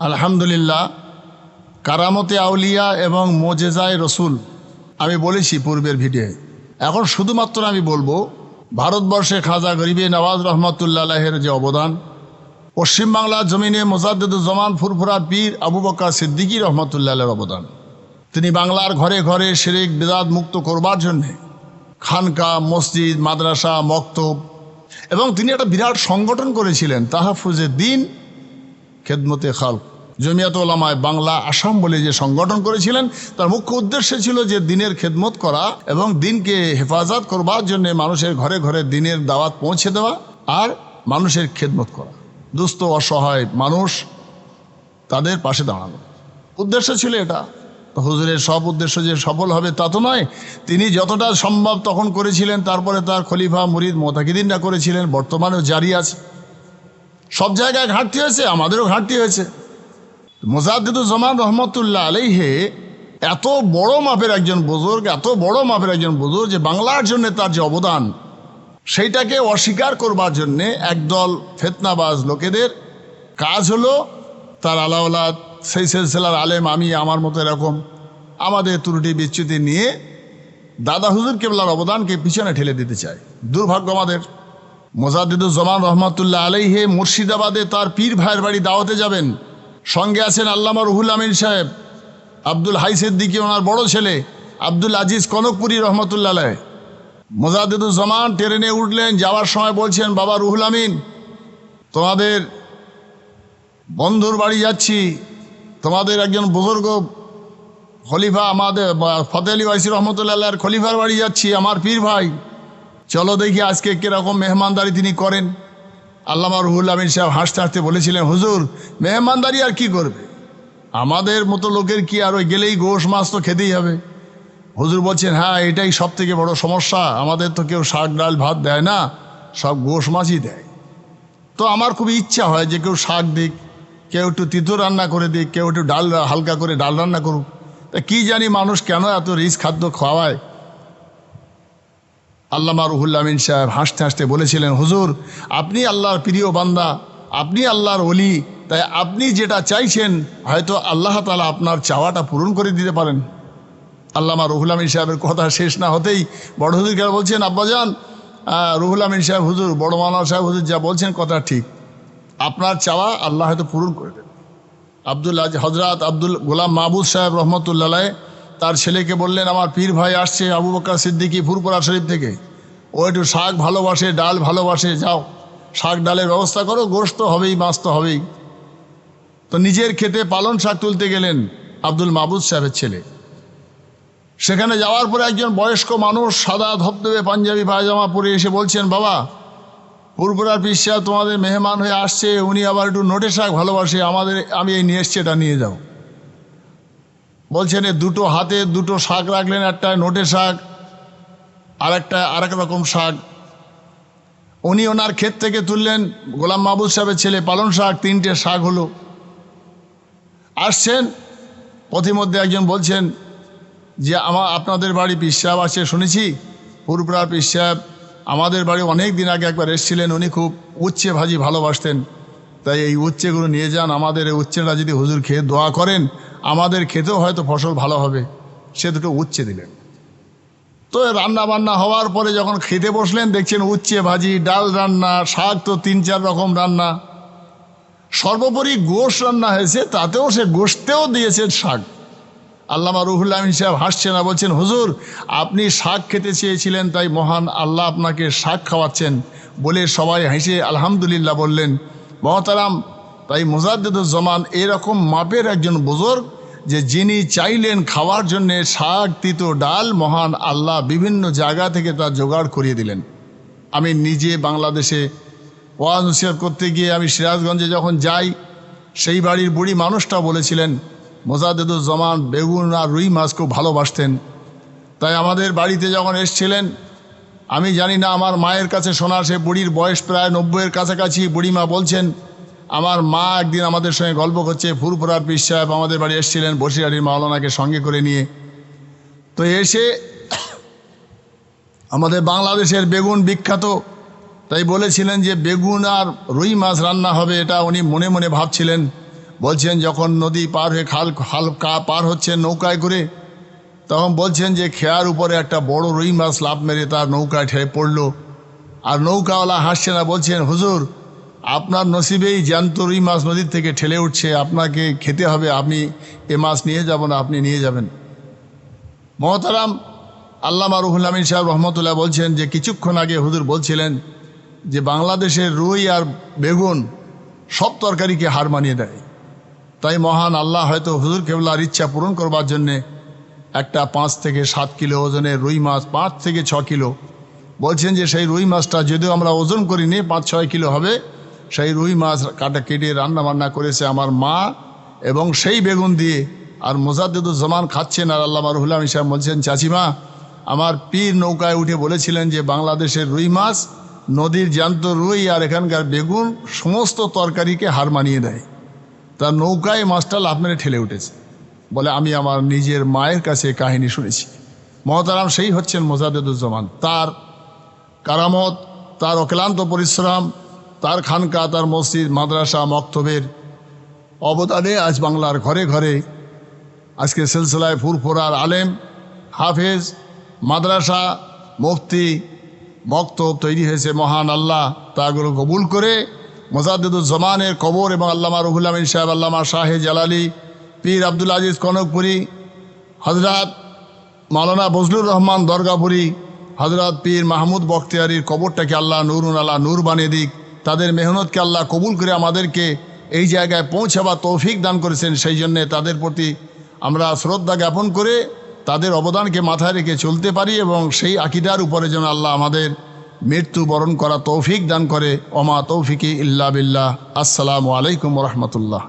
আলহামদুলিল্লাহ, কারামতে আউলিয়া এবং মোজেজায় রসুল, আমি বলেছি পূর্বের ভিডিও। এখন শুধুমাত্র আমি বলব, ভারতবর্ষে খাজা গরিবে নওয়াজ রহমতুল্লাহের যে অবদান পশ্চিমবাংলার জমিনে মোজাদ্দুজ্জামান ফুরফুরা পীর আবু বকা সিদ্দিকী রহমতুল্লাহের অবদান। তিনি বাংলার ঘরে ঘরে শিরিক, বেদাত মুক্ত করবার জন্যে খানকা, মসজিদ, মাদ্রাসা, মক্তব এবং তিনি একটা বিরাট সংগঠন করেছিলেন তাহাফুজে দিন, খেদমতে খাল জমিয়াত ওলামায় বাংলা আসাম বলে যে সংগঠন করেছিলেন, তার মুখ্য উদ্দেশ্য ছিল যে দিনের খেদমত করা এবং দিনকে হেফাজত করবার জন্য মানুষের ঘরে ঘরে দিনের দাওয়াত পৌঁছে দেওয়া আর মানুষের খেদমত করা। দুস্থ, অসহায় মানুষ তাদের পাশে দাঁড়ানো। উদ্দেশ্য ছিল এটা। হুজুরের সব উদ্দেশ্য যে সফল হবে তা তো নয়। তিনি যতটা সম্ভব তখন করেছিলেন, তারপরে তার খলিফা মুরিদ মোতাকিদিনরা করেছিলেন, বর্তমানেও জারি আছে। সব জায়গায় ঘাটতি হয়েছে, আমাদেরও ঘাটতি হয়েছে। মোজাদ্দুজ্জামান রহমতুল্লাহ আলাইহে এত বড় মাপের একজন বুজুর্গ, এত বড় মাপের একজন বুজুর্গ যে বাংলার জন্য তার যে অবদান, সেইটাকে অস্বীকার করবার জন্যে একদল ফেতনাবাজ লোকেদের কাজ হলো, তার আলাওলাদ সেই সিলসিলার আলেম আমি, আমার মতো এরকম, আমাদের ত্রুটি বিচ্যুতি নিয়ে দাদা হুজুর কেবলার অবদানকে পিছনে ঠেলে দিতে চায়। দুর্ভাগ্য আমাদের। মোজাদ্দুজ্জামান রহমতুল্লাহ আলাইহে মুর্শিদাবাদে তার পীর ভাইয়ের বাড়ি দাওয়াতে যাবেন। সঙ্গে আছেন আল্লামা রুহুল আমিন সাহেব, আব্দুল হাইসের দিকে ওনার বড় ছেলে, আব্দুল আজিজ কনকপুরি রহমতুল্লাহ আলাহ মোজাদ্দুজ্জামান ট্রেনে উঠলেন, যাওয়ার সময় বলছেন, বাবা রুহুল আমিন, তোমাদের বন্ধুর বাড়ি যাচ্ছি। তোমাদের একজন বুজুর্গ খলিফা আমাদের ফতে আলী ওয়াইসি রহমতুল্লাহ খলিফার বাড়ি যাচ্ছি, আমার পীর ভাই। চলো দেখি আজকে কীরকম মেহমানদারি তিনি করেন। আল্লামা রুহুল আমিন সাহেব হাসতে হাসতে বলেছিলেন, হুজুর, মেহমানদারি আর কি করবে? আমাদের মতো লোকের কি আর ওই গেলেই গোশ মাছ তো খেতেই হবে? হুজুর বলছেন হ্যাঁ এটাই সব থেকে বড় সমস্যা। আমাদের তো কেউ শাক, ডাল, ভাত দেয় না, সব গোশ মাছই দেয়। তো আমার খুব ইচ্ছা হয় যে কেউ শাক দিক, কেউ একটু তিতো রান্না করে দিক, কেউ একটু ডাল, হালকা করে ডাল রান্না করুক। তা কী জানি মানুষ কেন এত রিচ খাদ্য খাওয়ায়? আল্লামা রুহুল আমিন সাহেব হাসতে হাসতে বলেছিলেন, হুজুর, আপনি আল্লাহর প্রিয় বান্দা, আপনি আল্লাহর অলি তাই আপনি যেটা চাইছেন, হয়তো আল্লাহ তালা আপনার চাওয়াটা পূরণ করে দিতে পারেন। আল্লামা রুহুল আমিন সাহেবের কথা শেষ না হতেই বড় হুজুর কেন বলছেন আব্বাজান রুহুল আমিন সাহেব হুজুর, বড় মানা সাহেব হুজুর যা বলছেন কথা ঠিক। আপনার চাওয়া আল্লাহ হয়তো পূরণ করে দেবেন আব্দুল হজরত আব্দুল গোলাম মাহবুদ সাহেব রহমতুল্লাহ তার ছেলেকে বললেন, আমার পীর ভাই আসছে আবু বকর সিদ্দিকি ফুরপুরা শরীফ থেকে। ও একটু শাক ভালোবাসে, ডাল ভালোবাসে, যাও। শাক, ডালের ব্যবস্থা করো গোস্ত হবেই, মাছ তো হবেই। তো নিজের খেতে পালন শাক তুলতে গেলেন আব্দুল মাহবুদ সাহেবের ছেলে। সেখানে যাওয়ার পরে একজন বয়স্ক মানুষ সাদা ধবধবে পাঞ্জাবি পায়জামা পরে এসে বলছেন, বাবা পুরপুরার পিসা তোমাদের মেহমান হয়ে আসছে, উনি আবার একটু নোটে শাক ভালোবাসে, আমাদের, আমি এই নিয়ে এসছি, এটা নিয়ে যাও। বলছেন দুটো হাতে দুটো শাক রাখলেন, একটা নোটে শাক, আর একটা আর এক রকম শাক। উনি ওনার ক্ষেত থেকে তুললেন, গোলাম মাহবুদ সাহেবের ছেলে পালন শাক, তিনটে শাক হলো। আসছেন, পথিমধ্যে একজন বলছেন যে আমার আপনাদের বাড়ি পিস সাহেব আছে, শুনেছি? পুরপুরার সাহেব, আমাদের বাড়ি অনেক দিন আগে একবার এসেছিলেন, উনি খুব উচ্ছে ভাজি ভালোবাসতেন। তাই এই উচ্ছেগুলো নিয়ে যান, আমাদের এই উচ্ছেটা যদি হুজুর খেয়ে দোয়া করেন আমাদের খেতেও হয়তো ফসল ভালো হবে। সে দুটো উচ্ছে দিলেন। তো রান্না বান্না হওয়ার পরে যখন খেতে বসলেন, দেখছেন উচ্ছে, ভাজি, ডাল রান্না, শাক তো তিন চার রকম রান্না। সর্বোপরি গোশ রান্না হয়েছে, তাতেও সে গোশতেও দিয়েছেন শাক। আল্লামা রুহুল আমিন সাহেব হাসছেন আর বলছেন, হুজুর, আপনি শাক খেতে চেয়েছিলেন, তাই মহান আল্লাহ আপনাকে শাক খাওয়াচ্ছেন। বলে সবাই হেসে আলহামদুলিল্লাহ বললেন, মহতারাম তাই মোজাদ্দুজ্জামান এরকম মাপের একজন বুজুর্গ যে যিনি চাইলেন খাওয়ার জন্যে শাক, তিতো, ডাল, মহান আল্লাহ বিভিন্ন জায়গা থেকে তা জোগাড় করিয়ে দিলেন। আমি নিজে বাংলাদেশে ওয়াজ নসিহত করতে গিয়ে আমি সিরাজগঞ্জে যখন যাই, সেই বাড়ির বুড়ি মানুষটা বলেছিলেন মোজাদ্দুজ্জামান বেগুন আর রুই মাছ খুব ভালোবাসতেন। তাই আমাদের বাড়িতে যখন এসছিলেন, আমি জানি না আমার মায়ের কাছে শোনা সে বুড়ির বয়স প্রায় নব্বইয়ের কাছাকাছি, বুড়িমা বলছেন আমার মা একদিন আমাদের সঙ্গে গল্প করছে ফুরফুরার পিস সাহেব আমাদের বাড়ি এসেছিলেন, বসিরাটির মাওলানাকে সঙ্গে করে নিয়ে। তো এসে আমাদের বাংলাদেশের বেগুন বিখ্যাত, তাই বলেছিলেন যে বেগুন আর রুই মাছ রান্না হবে, এটা উনি মনে মনে ভাবছিলেন। বলছেন, যখন নদী পার হয়ে খাল খাল কা- পার হচ্ছে নৌকায় করে, তখন বলছেন যে খেয়ার উপরে একটা বড় রুই মাছ লাভ মেরে তার নৌকায় ঠেয়ে পড়ল। আর নৌকাওয়ালা হাসছে না, বলছেন, হুজুর আপনার নসিবেই জ্যান্ত রুই মাছ নদীর থেকে ঠেলে উঠছে। আপনাকে খেতে হবে আপনি এ মাছ নিয়ে যাব না, আপনি নিয়ে যাবেন। মহতারাম আল্লামা রুহুল আমিন সাহেব রহমতুল্লাহ বলছেন যে, কিছুক্ষণ আগে হুজুর বলছিলেন যে, বাংলাদেশের রুই আর বেগুন সব তরকারিকে হার মানিয়ে দেয়। তাই মহান আল্লাহ হয়তো হুজুর কেবলার ইচ্ছা পূরণ করবার জন্যে একটা পাঁচ থেকে সাত কিলো ওজনের রুই মাছ, পাঁচ থেকে ছ কিলো। বলছেন যে, সেই রুই মাছটা যদিও আমরা ওজন করিনি, পাঁচ ছয় কিলো হবে সেই রুই মাছ কাটা কেটে রান্না বান্না করেছে আমার মা এবং সেই বেগুন দিয়ে আর মোজাদ্দুজ্জামান খাচ্ছেন আর আল্লাহ রহুল্লাম সাহেব বলছেন, চাচিমা, আমার পীর নৌকায় উঠে বলেছিলেন যে বাংলাদেশের রুই মাছ, নদীর জ্যান্ত রুই আর এখানকার বেগুন সমস্ত তরকারিকে হার মানিয়ে দেয়। তার নৌকায় মাছটা লাভ মেরে ঠেলে উঠেছে। বলে, আমি আমার নিজের মায়ের কাছে কাহিনী শুনেছি। মহতারাম সেই হচ্ছেন মোজাদ্দুজ্জামান তার কারামত, তার অক্লান্ত পরিশ্রম তার খানকা, তার মসজিদ, মাদ্রাসা, মক্তবের অবদানে আজ বাংলার ঘরে ঘরে আজকে সিলসিলায় ফুরফুরার আলেম, হাফেজ, মাদ্রাসা, মুফতি, মক্তব তৈরি হয়েছে মহান আল্লাহ। তাগুলো কবুল করে মোজাদ্দুজ্জামানের কবর এবং আল্লামা রহুল আমিন সাহেব, আল্লামা শাহে জালালি, পীর আব্দুল আজিজ কনকপুরি হজরত মাওলানা বজলুর রহমান দরগাপুরি হজরত পীর মাহমুদ বখতিয়ারির কবরটাকে আল্লাহ নুরুন আল্লাহ নূর বানিয়ে দিক। তাদের মেহনতকে আল্লাহ কবুল করে আমাদেরকে এই জায়গায় পৌঁছাবার তৌফিক দান করেছেন, সেই জন্যে তাদের প্রতি আমরা শ্রদ্ধা জ্ঞাপন করে তাদের অবদানকে মাথায় রেখে চলতে পারি এবং সেই আকিদার উপরে যেন আল্লাহ আমাদের মৃত্যু বরণ করা তৌফিক দান করে। অমা তৌফিকি ইল্লা বিল্লাহ। আসসালামু আলাইকুম রহমতুল্লাহ।